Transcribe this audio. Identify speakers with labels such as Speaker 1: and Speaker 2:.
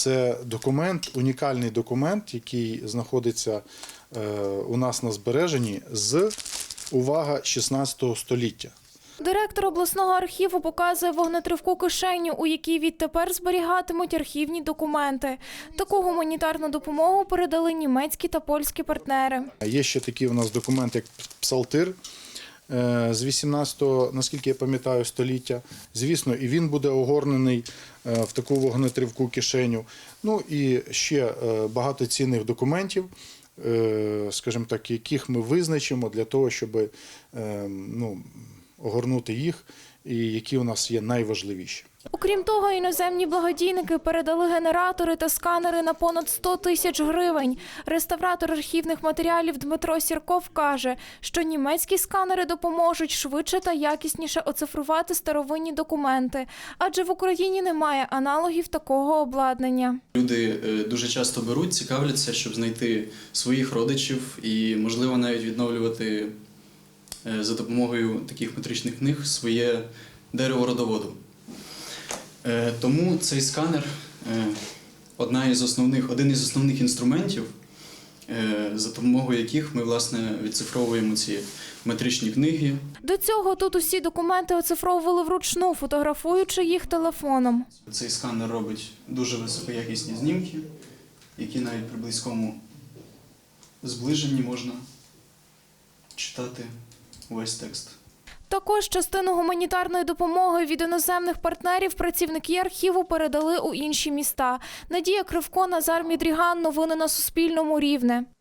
Speaker 1: Це документ, унікальний документ, який знаходиться е, у нас на збереженні з увага 16 століття.
Speaker 2: Директор обласного архіву показує вогнетривку кишеню, у якій відтепер зберігатимуть архівні документи. Таку гуманітарну допомогу передали німецькі та польські партнери.
Speaker 1: Є ще такий у нас документ, як псалтир з 18-го, наскільки я пам'ятаю, століття. Звісно, і він буде огорнений е, в таку вогнетривку кишеню. Ну і ще е, багато цінних документів, е, скажімо так, яких ми визначимо для того, щоб е, ну, огорнути їх, і які у нас є найважливіші.
Speaker 2: Окрім того, іноземні благодійники передали генератори та сканери на понад 100 тисяч гривень. Реставратор архівних матеріалів Дмитро Сірков каже, що німецькі сканери допоможуть швидше та якісніше оцифрувати старовинні документи, адже в Україні немає аналогів такого обладнання.
Speaker 3: Люди е, дуже часто беруть, цікавляться, щоб знайти своїх родичів і, можливо, навіть відновлювати за допомогою таких метричних книг своє дерево родоводу. Е, Тому цей сканер е, одна із основних, один із основних інструментів, е, за допомогою яких ми власне відцифровуємо ці метричні книги,
Speaker 2: До цього тут усі документи оцифровували вручну, фотографуючи їх телефоном.
Speaker 3: Цей сканер робить дуже високоякісні знімки, які навіть при близькому зближенні можна читати весь текст.
Speaker 2: Також частину гуманітарної допомоги від іноземних партнерів працівники архіву передали у інші міста. Надія Кривко, Назар Мідріган. Новини на Суспільному. Рівне.